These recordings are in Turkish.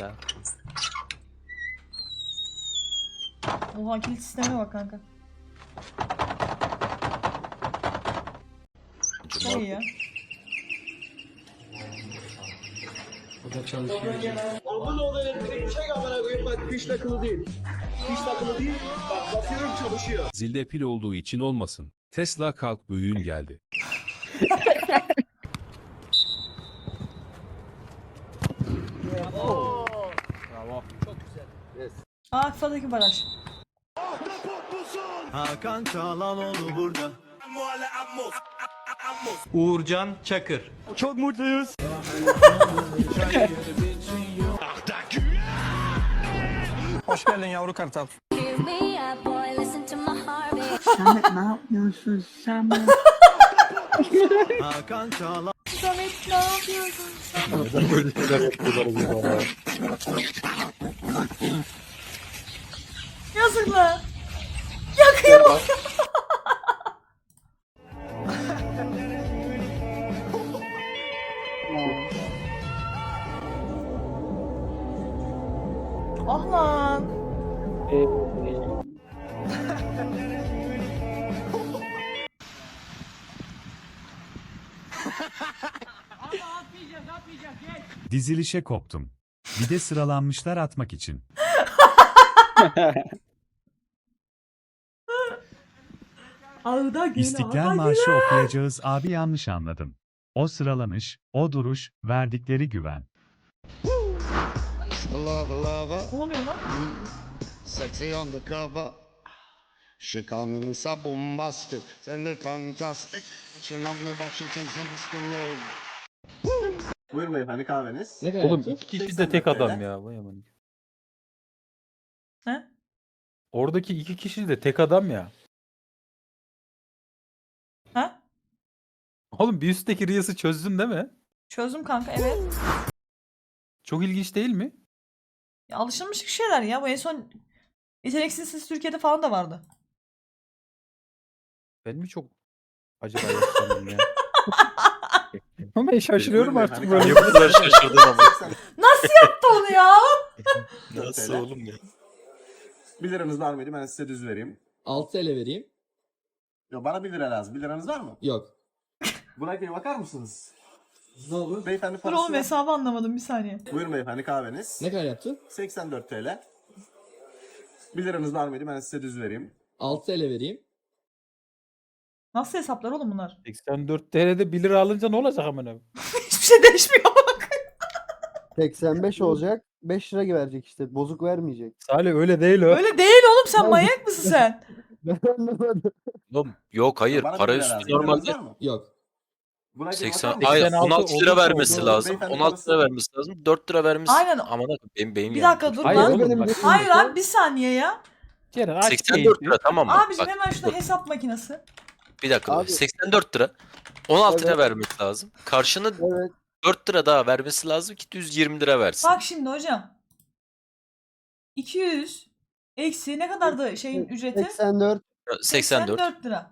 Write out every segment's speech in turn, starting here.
ya. Oha kilit sistemine bak kanka. Çok iyi ya. Aman oğlu elektrik çek amına koyayım bak piş takılı değil. Piş takılı değil. Bak basıyorum çalışıyor. Zilde pil olduğu için olmasın. Tesla kalk büyüğün geldi. Aa FIFA'daki baraj. Hakan Çalhanoğlu burada. Uğurcan Çakır. Çok mutluyuz. Hoş geldin yavru kartal. Listen to my heartbeat. Hakan Çalhanoğlu. Samet ne yapıyorsun? Yazık lan. Yakıyor. ah lan. Dizilişe koptum. Bir de sıralanmışlar atmak için. Ağda gül, İstiklal ağda Marşı okuyacağız abi yanlış anladım. O sıralanış, o duruş, verdikleri güven. Love, lover, Ne oluyor lan? sexy on the cover. She comes so bombastic, and the fantastic. She loves me, but she thinks I'm screwed. Buyurun beyefendi kahveniz. Oğlum iki kişi de tek adam ya. Vay aman. He? Oradaki iki kişi de tek adam ya. Oğlum bir üstteki Reels'ı çözdün değil mi? Çözdüm kanka evet. Çok ilginç değil mi? Ya, alışılmış şeyler ya. Bu en son Yeteneksiz Ses Türkiye'de falan da vardı. Ben mi çok acaba yaşlandım ya? Ama ben şaşırıyorum artık böyle. kahveniz. kadar şaşırdın ama. Nasıl yaptı onu ya? Nasıl oğlum ya? 1 liranız var mıydı? Ben size düz vereyim. 6 TL vereyim. Yok bana 1 lira lazım. 1 liranız var mı? Yok. Burak Bey bakar mısınız? Ne olur? Beyefendi Dur parası oğlum var. hesabı anlamadım bir saniye. Buyurun beyefendi kahveniz. Ne kadar yaptın? 84 TL. 1 liranız var mıydı? Ben size düz vereyim. 6 TL vereyim. Nasıl hesaplar oğlum bunlar? 84 TL'de 1 lira alınca ne olacak amına? Hiçbir şey değişmiyor bak. 85 olacak. 5 lira verecek işte. Bozuk vermeyecek. Salih öyle değil o. Öyle değil oğlum sen manyak mısın sen? Ben anlamadım. Oğlum yok hayır Bana para lira üstü lazım. Liranız normalde var mı? Yok. Bey 80 bakar ay mısınız? 86 16 lira olursa vermesi olur. lazım. Beyefendi 16 lira parası- vermesi lazım. 4 lira vermesi. Aynen. Aman Allah'ım, benim beyim Bir yandı. dakika dur Hayır lan. oğlum benim bak. Hayır abi bir saniye ya. Ceren aç 84 lira tamam mı? Abicim Bak, hemen şurada dur, hesap makinesi. bir dakika. dur. Abi. 84 lira. 16 lira Evet. vermesi lazım. Karşını Evet. 4 lira daha vermesi lazım ki düz 20 lira versin. Bak şimdi hocam. 200 eksi ne kadardı şeyin ücreti? 84, 84. lira.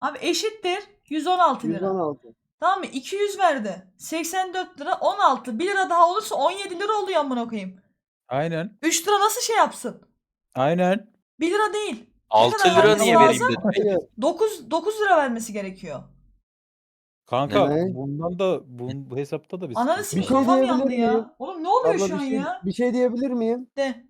Abi eşittir 116 lira. 116. Tamam mı? 200 verdi. 84 lira 16. 1 lira daha olursa 17 lira oluyor amına koyayım. Aynen. 3 lira nasıl şey yapsın? Aynen. 1 lira değil. 6 kadar lira vermesi niye lazım? vereyim dedim. Hayır. 9 9 lira vermesi gerekiyor. Kanka Evet. bundan da bu, bu hesapta da bir Ananı sikeyim şey diyebilir miyim? ya. Oğlum ne oluyor Abla şu an bir şey, ya? bir şey diyebilir miyim? De.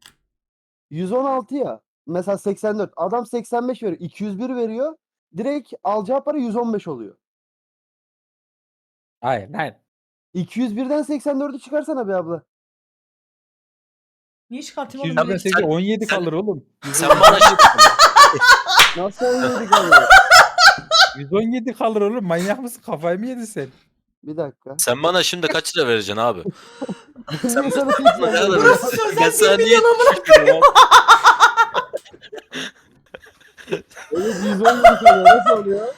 116 ya. Mesela 84. Adam 85 veriyor. 201 veriyor. Direkt alacağı para 115 oluyor. Hayır hayır. 201'den 84'ü çıkarsana be abla. Niye çıkartayım oğlum? 200'den direkt? 8 17 sen- kalır oğlum. Sen bana şimdi Nasıl 17 kalıyor? 117 kalır oğlum. Manyak mısın? Kafayı mı yedin sen? Bir dakika. sen bana şimdi kaç lira vereceksin abi? Sen sana Ne kadar 84 verirsin? Sana niye milyon amına Evet 117 kalıyor. Nasıl oluyor?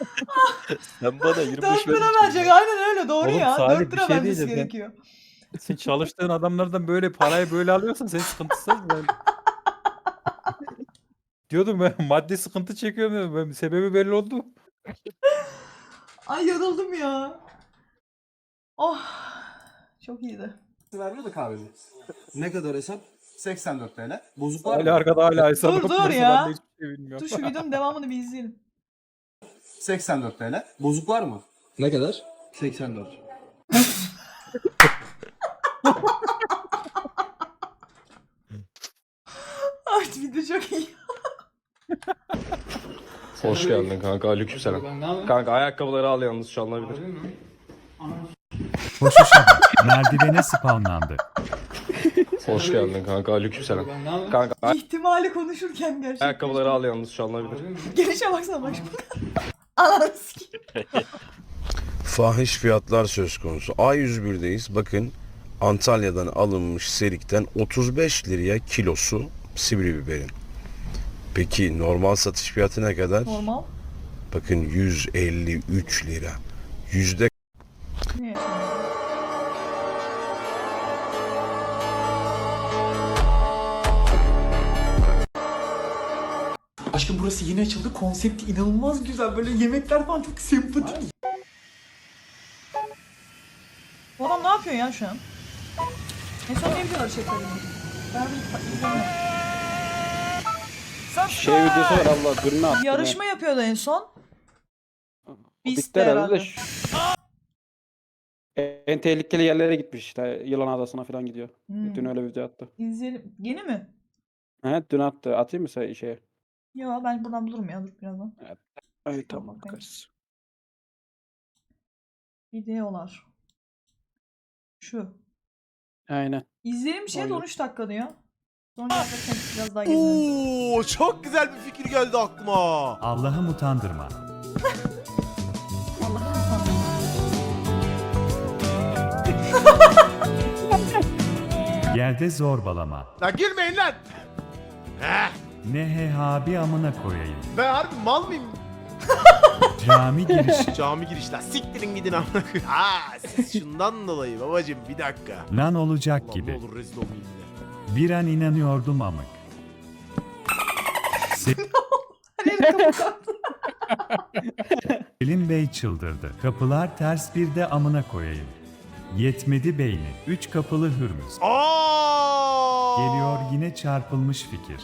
Sen bana 25 4 lira verecek aynen öyle doğru Oğlum ya. Salih, 4 bir lira şey vermesi diyeceğim gerekiyor. Sen çalıştığın adamlardan böyle parayı böyle alıyorsan sen sıkıntısız ben. Diyordum ben maddi sıkıntı çekiyorum. dedim. Ben, sebebi belli oldu. Ay yoruldum ya. Oh. Çok iyiydi. vermiyor da kahveci. Ne kadar hesap? 84 TL. Bozuk var mı? Hala arkada hala hesap Dur, dur yapması, ya. Ben de hiçbir şey bilmiyorum. Dur şu videonun devamını bir izleyelim. 84 TL. Bozuk var mı? Ne kadar? 84. Ay video çok iyi. Hoş geldin kanka. Aleykümselam. Kanka ayakkabıları al yalnız şu olabilir. Koşuşa. Merdivene spawnlandı. Hoş geldin kanka. Aleykümselam. Kanka İhtimali konuşurken gerçekten. ayakkabıları al yalnız şu olabilir. Gelişe baksana bak şimdi. Ananı sikeyim. Fahiş fiyatlar söz konusu. A101'deyiz. Bakın Antalya'dan alınmış serikten 35 liraya kilosu sivri biberin. Peki normal satış fiyatı ne kadar? Normal. Bakın 153 lira. Yüzde burası yeni açıldı. Konsepti inanılmaz güzel. Böyle yemekler falan çok sempatik. Bu adam ne yapıyor ya şu an? En son ne? Ben bir izlemiyorum. Şey videosu var Allah durma attı. Yarışma yapıyordu en son. Biz Bitti de herhalde şu- En tehlikeli yerlere gitmiş işte. Yılan Adası'na falan gidiyor. Hmm. Dün öyle video attı. İzleyelim. Yeni mi? He dün attı. Atayım mı sen şeye? Yo ben buradan bulurum ya dur birazdan. Ay tamam bakayım. bakarız. Videolar. Şu. Aynen. İzleyelim şey de Aynen. 13 dakika diyor. Sonra yaparken biraz daha gezelim. Oo, çok güzel bir fikir geldi aklıma. Allah'ım utandırma. Yerde zorbalama. Lan gülmeyin lan. Ne he ha bir amına koyayım. Ben harbi mal mıyım? Cami girişi. Cami girişler. Siktirin gidin amına koyayım. Ha siz şundan dolayı babacım bir dakika. Lan olacak Ulan gibi. ne olur rezil olmayayım yine. Bir an inanıyordum amık. Selim Bey çıldırdı. Kapılar ters bir de amına koyayım. Yetmedi beyni. Üç kapılı hürmüz. Aa! Geliyor yine çarpılmış fikir.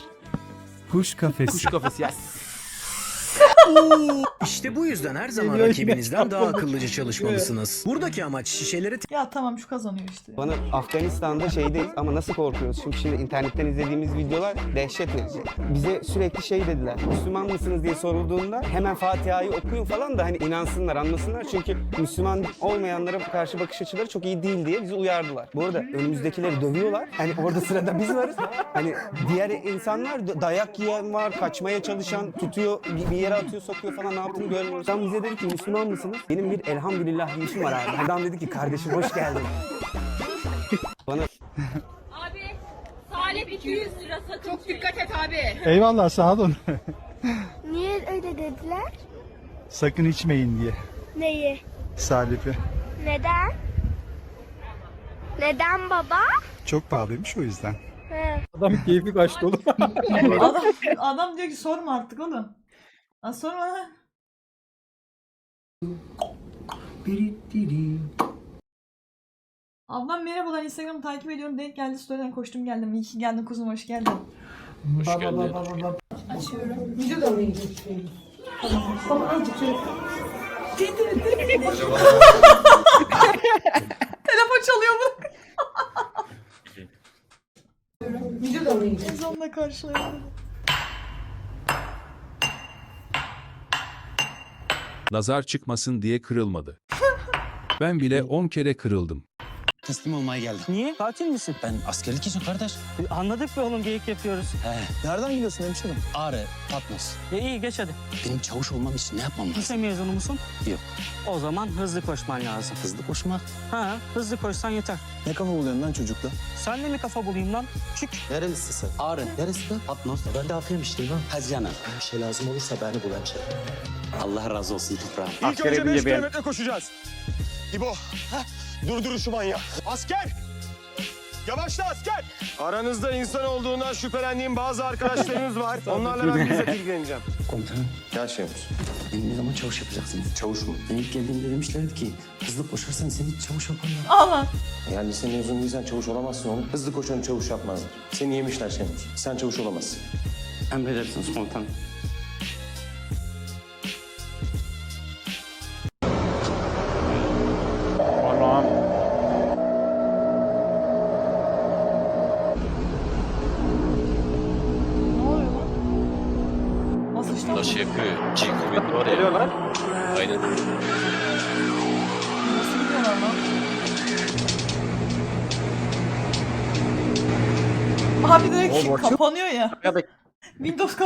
Kuş kafesi. Kuş kafası ya. İşte bu yüzden her zaman Geliyor yine rakibinizden daha akıllıca çalışmalısınız. Buradaki amaç şişeleri Ya tamam şu kazanıyor işte. Bana Afganistan'da şeydeyiz ama nasıl korkuyoruz? Çünkü şimdi internetten izlediğimiz videolar dehşet verici. Bize sürekli şey dediler. Müslüman mısınız diye sorulduğunda hemen Fatiha'yı okuyun falan da hani inansınlar, anlasınlar. Çünkü Müslüman olmayanlara karşı bakış açıları çok iyi değil diye bizi uyardılar. Bu arada önümüzdekileri dövüyorlar. Hani orada sırada biz varız. Hani diğer insanlar da- dayak yiyen var, kaçmaya çalışan, tutuyor, bir bir yere atıyor, sokuyor falan ne yaptığını görmüyoruz. Sen bize dedi ki Müslüman mısınız? Benim bir elhamdülillah işim var abi. Adam dedi ki kardeşim hoş geldin. Bana Abi salep 200 lira sakın. Çok dikkat et abi. Eyvallah sağ olun. Niye öyle dediler? Sakın içmeyin diye. Neyi? Salifi. Neden? Neden baba? Çok pahalıymış o yüzden. Adam keyfi kaçtı oğlum. adam, adam diyor ki sorma artık oğlum. Ha, ha. Ablam merhabalar Instagram'ı takip ediyorum. Denk geldi story'den koştum geldim. İyi ki geldin kuzum hoş geldin. Hoş geldin. Açıyorum. Video da mı? Tamam. Azıcık şöyle. Telefon çalıyor bu. Video da mı? Ezanla karşılayalım. Nazar çıkmasın diye kırılmadı. Ben bile 10 kere kırıldım. Teslim olmaya geldim. Niye? Tatil misin? Ben askerlik için kardeş. Anladık be oğlum geyik yapıyoruz. He. Nereden gidiyorsun hemşerim? Ağrı, Patmos. E iyi geç hadi. Benim çavuş olmam için ne yapmam lazım? Lise mezunu musun? Yok. O zaman hızlı koşman lazım. Hızlı koşmak. Ha, hızlı koşsan yeter. Ne kafa buluyorsun lan çocukla? Sen de mi kafa bulayım lan? Çık. Nerelisin sen? Ağrı. Neresi lan? Patmos. Ben de Afyon'muştum lan. Haziyan'a. Bir şey lazım olursa beni bul hemşerim. Allah razı olsun toprağım. İlk önce 5 kilometre koşacağız. İbo, durdur şu manyağı. Asker! Yavaşla asker! Aranızda insan olduğundan şüphelendiğim bazı arkadaşlarınız var. Onlarla ben bizzat ilgileneceğim. Komutanım. Gel Şemus. Beni ne zaman çavuş yapacaksınız? Çavuş mu? Ben ilk geldiğimde demişlerdi ki hızlı koşarsan seni çavuş yaparlar. Allah. Yani lise mezunu değilsen çavuş olamazsın oğlum. Hızlı koşanı çavuş yapmazlar. Seni yemişler Şenol. Sen çavuş olamazsın. Emredersiniz komutanım.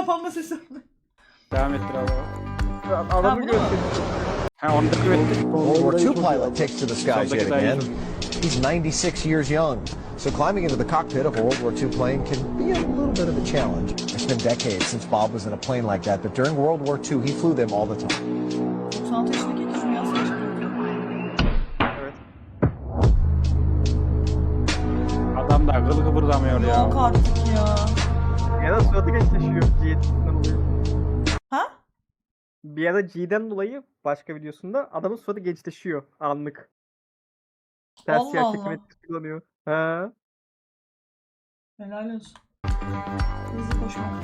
Kapanma sesi. Devam ettir abi. Ha, bunu mu? Ha onu da ettir. World War II pilot takes to the skies yet again. He's 96 years young, so climbing into the cockpit of a World War II plane can be a little bit of a challenge. It's been decades since Bob was in a plane like that, but during World War II, he flew them all the time. 96 yaşındaki kız rüyası Adam da kıl kıpırdamıyor ya. Yok artık ya. Ya da suratı gençleşiyor. G7'sinden dolayı. Ha? Bir ara G'den dolayı başka videosunda adamın suratı gençleşiyor anlık. Ters Allah yer Allah. çekim etkisi kullanıyor. Ha. Helal olsun. Hızlı koşma.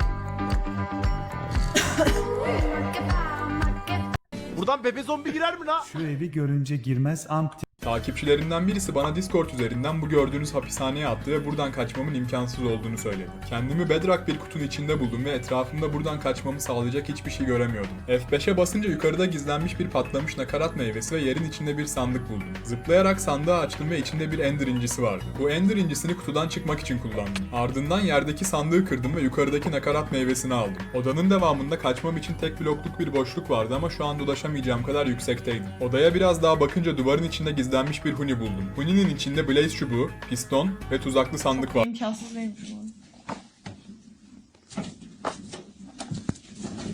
Buradan bebe zombi girer mi la? Şu evi görünce girmez anti Takipçilerinden birisi bana Discord üzerinden bu gördüğünüz hapishaneye attı ve buradan kaçmamın imkansız olduğunu söyledi. Kendimi Bedrock bir kutunun içinde buldum ve etrafımda buradan kaçmamı sağlayacak hiçbir şey göremiyordum. F5'e basınca yukarıda gizlenmiş bir patlamış nakarat meyvesi ve yerin içinde bir sandık buldum. Zıplayarak sandığı açtım ve içinde bir Ender incisi vardı. Bu Ender incisini kutudan çıkmak için kullandım. Ardından yerdeki sandığı kırdım ve yukarıdaki nakarat meyvesini aldım. Odanın devamında kaçmam için tek blokluk bir boşluk vardı ama şu anda ulaşamayacağım kadar yüksekteydim. Odaya biraz daha bakınca duvarın içinde gizlenmiş bir huni buldum. Huni'nin içinde blaze çubuğu, piston ve tuzaklı sandık var. İmkansız değilmiş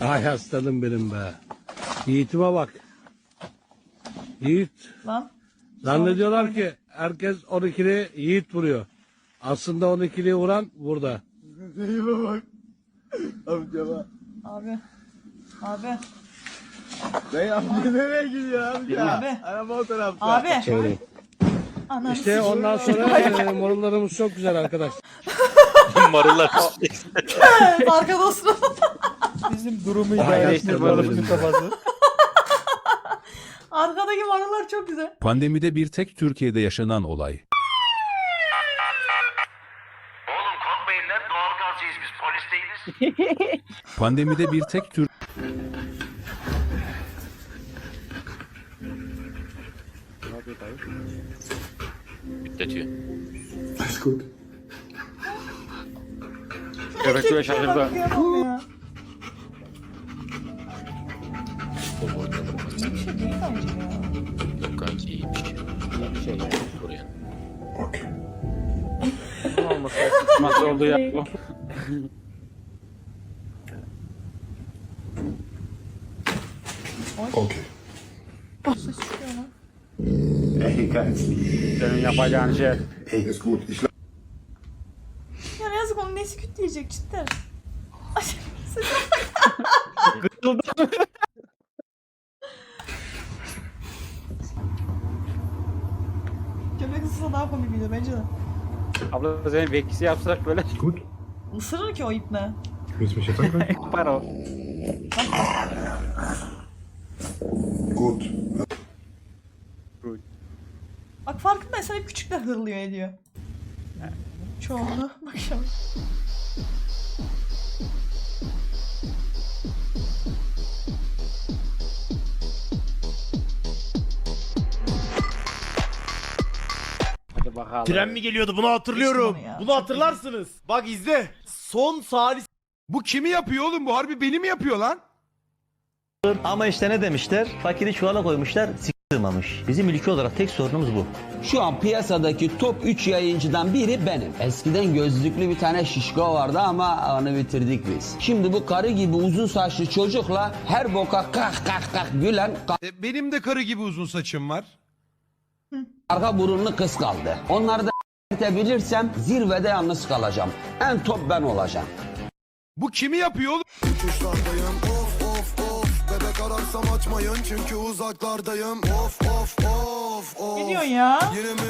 bu. Ay aslanım benim be. Yiğitime bak. Yiğit. Lan. Zannediyorlar ki herkes 12'li Yiğit vuruyor. Aslında 12'li vuran burada. Abi. Abi. Dayı abi nereye gidiyor abi Abi. Araba o tarafta. Abi. Ananı İşte ondan sonra e, morullarımız çok güzel arkadaş. Marullar. Arkada olsun. Bizim durumu balımızın kafası. Arkadaki marılar çok güzel. Pandemide bir tek Türkiye'de yaşanan olay. Oğlum korkmayın lan doğalgazcıyız biz polis değiliz. Pandemide bir tek Türk Bekletiyor. Evet ve şaşırdı. Bakıyorum ya. Bir şey değil bence ya. Yok kanki iyiymiş. Şey. Buraya. Nasıl oldu ya? Ses çıkıyor lan. Senin yapacağın şey. Ya yazık onun nesi kütleyecek cidden. Ay, ses- Köpek ısırsa daha komik video bence de. Abla senin vekisi yapsak böyle Isırır ki o ip ne? yapar o. Bak farkındaysan hep küçükler hırlıyor ediyor. Çoğunluğu. Bak şimdi. Hadi bakalım. Tren mi geliyordu bunu hatırlıyorum. Geçtim onu ya. Bunu hatırlarsınız. Bak izle. Son salis. Bu kimi yapıyor oğlum? Bu harbi beni mi yapıyor lan? Ama işte ne demişler? Fakiri çuvala koymuşlar, sığmamış. Bizim ülke olarak tek sorunumuz bu. Şu an piyasadaki top 3 yayıncıdan biri benim. Eskiden gözlüklü bir tane şişko vardı ama onu bitirdik biz. Şimdi bu karı gibi uzun saçlı çocukla her boka kah kah kah gülen E, benim de karı gibi uzun saçım var. arka burunlu kız kaldı. Onları da bilirsem zirvede yalnız kalacağım. En top ben olacağım. Bu kimi yapıyor oğlum? Ararsam açmayın çünkü uzaklardayım. Of of of of. Ne diyorsun ya? Yine mi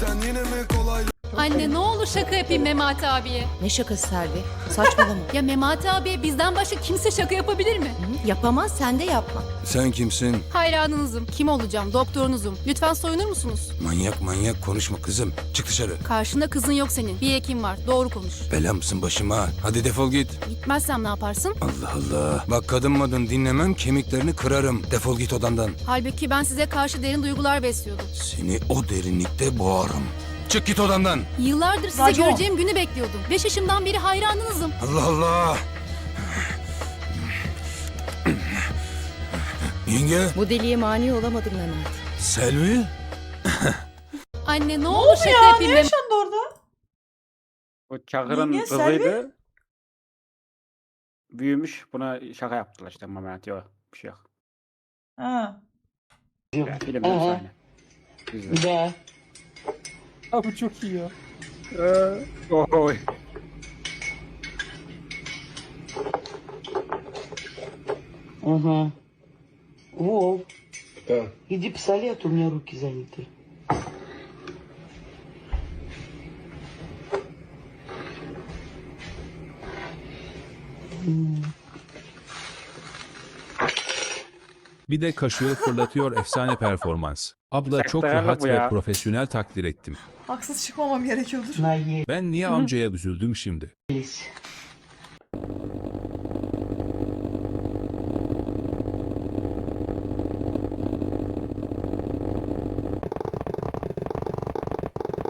Sen yine mi kolay Anne ne olur şaka yapayım Memati abiye. Ne şakası Selvi? Saçmalama. Ya Memati abiye bizden başka kimse şaka yapabilir mi? Yapamaz sen de yapma. Sen kimsin? Hayranınızım. Kim olacağım? Doktorunuzum. Lütfen soyunur musunuz? Manyak manyak konuşma kızım. Çık dışarı. Karşında kızın yok senin. Bir hekim var. Doğru konuş. Bela mısın başıma? Hadi defol git. Gitmezsem ne yaparsın? Allah Allah. Bak kadın madın dinlemem kemiklerini kırarım. Defol git odandan. Halbuki ben size karşı derin duygular besliyordum. Seni o derinlikte boğarım. Çık git odandan. Yıllardır size Racon. göreceğim günü bekliyordum. Beş yaşımdan beri hayranınızım. Allah Allah. Yenge, Bu deliye mani olamadım Mehmet. Selvi. Anne ne Ne oldu şaka ya? Ne yaşandı orada? O Çakır'ın Yenge, kızıydı. Büyümüş. Buna şaka yaptılar işte Mehmet. Yok bir şey yok. Ha. Film efsane. Güzel. I'm Chuck here. Uh, ой. Угу. Вол. Да. иди пистолет, у меня руки заняты. М. Bir de kaşığı fırlatıyor efsane performans. Abla çok rahat ve profesyonel takdir ettim. Haksız çıkmamam gerekiyordur. Ben niye amcaya üzüldüm şimdi?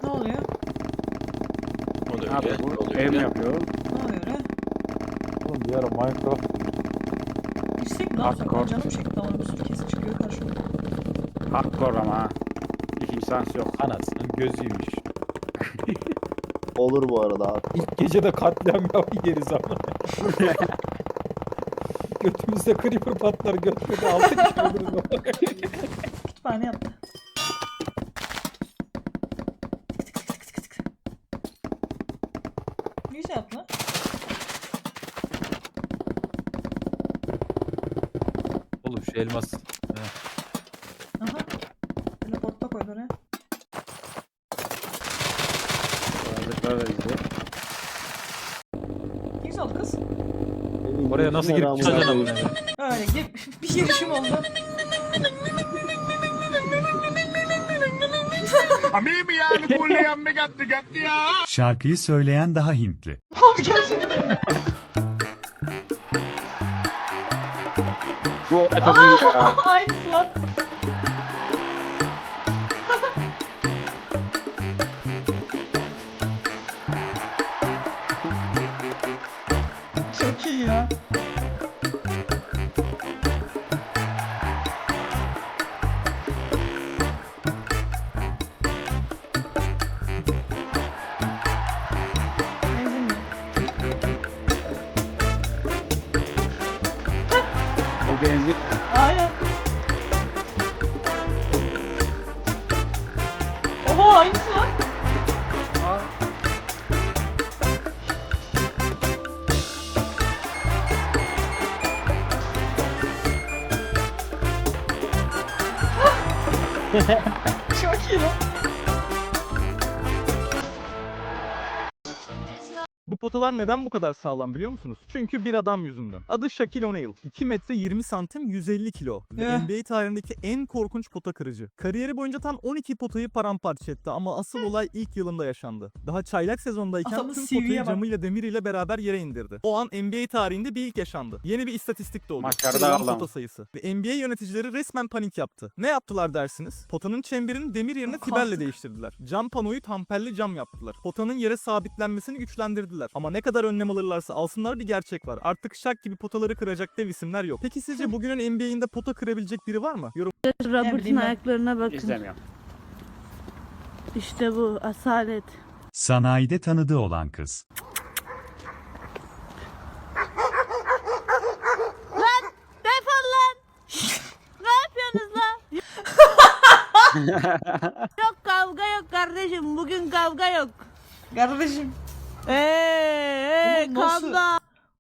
Ne oluyor? O da ev öyle. yapıyor? Ne oluyor lan? Oğlum bir ara Minecraft Hardcore. Canım çekti ama bir sürü kez çıkıyor karşıma. Hardcore ama ha. Hiç insans yok. anasının gözüymüş. Olur bu arada abi İlk gece de katliam yap yeriz ama. Götümüzde creeper patlar götümüzde de altı kişi oluruz. Kütüphane yaptı. Ne güzel yaptı lan. Oğlum şu elmas. Aha. Teleportta koydu oraya. Yazıklar da oldu kız. Oraya nasıl girip çıkacaksın amına? Öyle gir, bir girişim oldu. Şarkıyı söyleyen daha Hintli. Bu olay çok iyi ya. Oha aynısı lan. Çok iyi potalar neden bu kadar sağlam biliyor musunuz? Çünkü bir adam yüzünden. Adı Shaquille O'Neal. 2 metre 20 santim 150 kilo. Ve Eh. NBA tarihindeki en korkunç pota kırıcı. Kariyeri boyunca tam 12 potayı paramparça etti ama asıl olay ilk yılında yaşandı. Daha çaylak sezondayken Adamın tüm CV'ye potayı bak. camıyla demiriyle beraber yere indirdi. O an NBA tarihinde bir ilk yaşandı. Yeni bir istatistik doğdu. Kırılan ama. pota sayısı. Ve NBA yöneticileri resmen panik yaptı. Ne yaptılar dersiniz? Potanın çemberini demir yerine Kastık. fiberle değiştirdiler. Cam panoyu tamperli cam yaptılar. Potanın yere sabitlenmesini güçlendirdiler. Ama ne kadar önlem alırlarsa alsınlar bir gerçek var. Artık şak gibi potaları kıracak dev isimler yok. Peki sizce bugünün NBA'inde pota kırabilecek biri var mı? Yorum Robert'ın ayaklarına bakın. İzlemiyorum. İşte bu asalet. Sanayide tanıdığı olan kız. Defol lan. ne yapıyorsunuz lan? yok kavga yok kardeşim. Bugün kavga yok. Kardeşim. Eee Oğlum nasıl- kavga.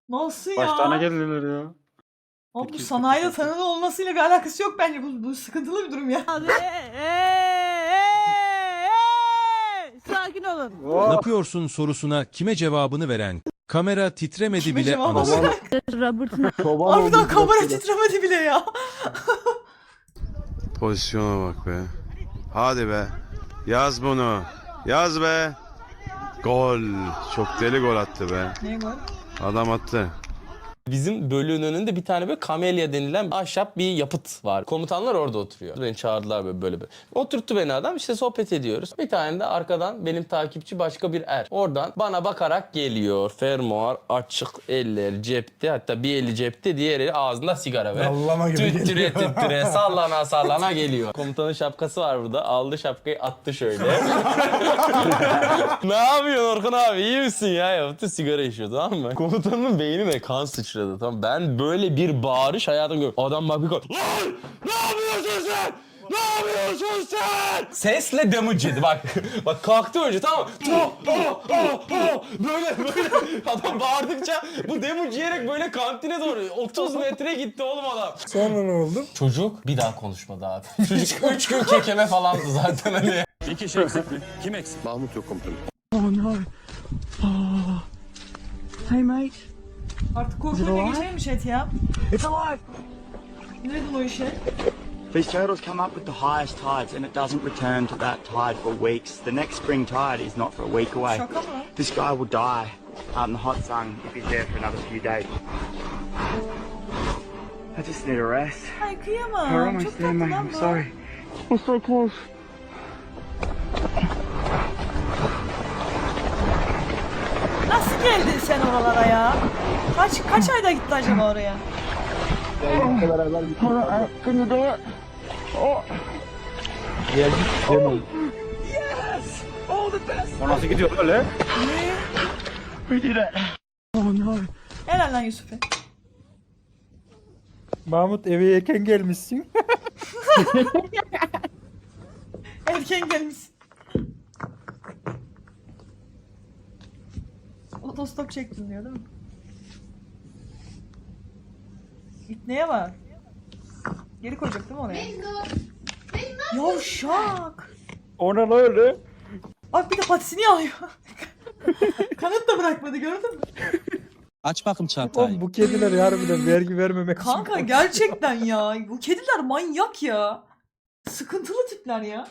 Nasıl ya? Başlarına geldiler ya. Ama bu sanayide tanılı olmasıyla bir alakası yok bence. Bu, bu sıkıntılı bir durum ya. Hadi. Ee, ee, ee. Sakin olun. Ne yapıyorsun sorusuna kime cevabını veren, kamera titremedi Kime bile cevabını anası. veren? Robert'ın Harbiden kamera titremedi bile ya. Pozisyona bak be. Hadi be. Yaz bunu. Yaz be. Gol. Çok deli gol attı be. Ne gol? Adam attı. Bizim bölüğün önünde bir tane böyle kamelya denilen ahşap bir yapıt var. Komutanlar orada oturuyor. Beni çağırdılar böyle böyle. böyle. Oturttu beni adam işte sohbet ediyoruz. Bir tane de arkadan benim takipçi başka bir er. Oradan bana bakarak geliyor. Fermuar açık eller cepte. Hatta bir eli cepte diğer eli ağzında sigara ve Dallama gibi tüttüre tüttüre sallana sallana geliyor. Komutanın şapkası var burada. Aldı şapkayı attı şöyle. ne yapıyorsun Orkun abi iyi misin ya yaptı sigara içiyor tamam mı? Komutanın beynine kan sıçradı tamam Ben böyle bir bağırış hayatım görmedim. Adam bak bir kal. Lan ne yapıyorsun sen? Ne yapıyorsun sen? Sesle damage yedi bak. bak kalktı önce tamam mı? Oh, oh, oh, oh. Böyle böyle adam bağırdıkça bu damage yiyerek böyle kantine doğru 30 metre gitti oğlum adam. Sonra ne oldu? Çocuk bir daha konuşmadı abi. Çocuk 3 gün kekeme falandı zaten hani. Bir kişi eksik mi? Kim eksik? Mahmut yok komutanım. Artık korkuyla geçelim mi chat ya? It's alive. Neredin o işe? These turtles come up with the highest tides and it doesn't return to that tide for weeks. The next spring tide is not for a week away. Şaka mı? This guy will die out in the hot sun if he's there for another few days. I just need a rest. Ay kıyamam. We're almost Çok there, tatlı mate. lan I'm bu. sorry. We're so close. Nasıl geldin sen oralara ya? Kaç kaç ayda gitti acaba oraya? O nasıl gidiyor öyle? We did it. Oh no. Helal lan Yusuf'e. Mahmut eve erken gelmişsin. Erken gelmiş. Otostop çektim diyor değil mi? İpneye var. Geri koyacak değil mi oraya? Yavşak. Ona öyle. Bak bir de patisini alıyor. Kanıt da bırakmadı gördün mü? Aç bakım çantayı. bu kediler harbiden vergi vermemek Kanka gerçekten ya. Bu kediler manyak ya. Sıkıntılı tipler ya.